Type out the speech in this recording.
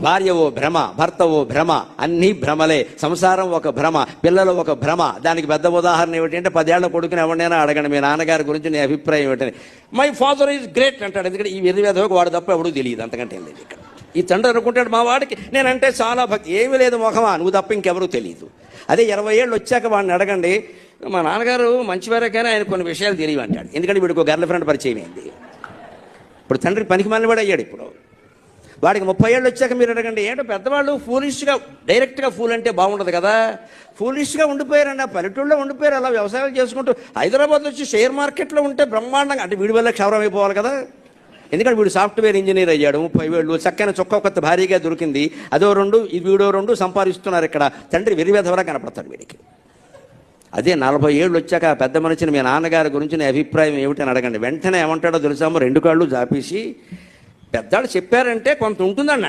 భార్య ఓ భ్రమ భర్త ఓ భ్రమ అన్నీ భ్రమలే. సంసారం ఒక భ్రమ పిల్లలు ఒక భ్రమ. దానికి పెద్ద ఉదాహరణ ఏమిటంటే పదేళ్ళ కొడుకుని ఎవరినైనా అడగండి మీ నాన్నగారి గురించి నీ అభిప్రాయం ఏమిటని మై ఫాదర్ ఈజ్ గ్రేట్ అంటాడు. ఎందుకంటే ఈ వెర్రి వాడు తప్ప ఎవడూ తెలియదు అంతకంటే లేదు ఇక్కడ. ఈ తండ్రి అనుకుంటాడు మా వాడికి నేనంటే చాలా భక్తి ఏమీ లేదు మొహమా నువ్వు తప్ప ఇంకెవరూ తెలియదు అదే ఇరవై ఏళ్ళు వచ్చాక వాడిని అడగండి మా నాన్నగారు మంచివారే కానీ ఆయన కొన్ని విషయాలు తెలియవంటాడు. ఎందుకంటే వీడికి ఒక గర్ల్ ఫ్రెండ్ పరిచయం అయింది. ఇప్పుడు తండ్రి పనికి మళ్ళీ వాడు అయ్యాడు ఇప్పుడు. వాడికి ముప్పై ఏళ్ళు వచ్చాక మీరు అడగండి ఏంటో పెద్దవాళ్ళు ఫూలిష్గా డైరెక్ట్గా ఫూల్ అంటే బాగుండదు కదా? ఫూలిష్గా ఉండిపోయారండి ఆ పల్లెటూళ్ళలో ఉండిపోయారు అలా వ్యవసాయం చేసుకుంటూ హైదరాబాద్ వచ్చి షేర్ మార్కెట్లో ఉంటే బ్రహ్మాండంగా అంటే వీడి వల్ల క్షవరం అయిపోవాలి కదా? ఎందుకంటే వీడు సాఫ్ట్వేర్ ఇంజనీర్ అయ్యాడు ముప్పై వేళ్ళు చక్కని చొక్క కొత్త భారీగా దొరికింది అదో రెండు ఇది వీడో రెండు సంపాదిస్తున్నారు ఇక్కడ. తండ్రి వెరివేధవరా కనపడతాడు వీడికి. అదే నలభై ఏళ్ళు వచ్చాక పెద్ద మనిషిని మీ నాన్నగారి గురించి నీ అభిప్రాయం ఏమిటని అడగండి. వెంటనే ఏమంటాడో తెలుసామో రెండు కాళ్ళు జాపేసి పెద్దాడు చెప్పారంటే కొంత ఉంటుందని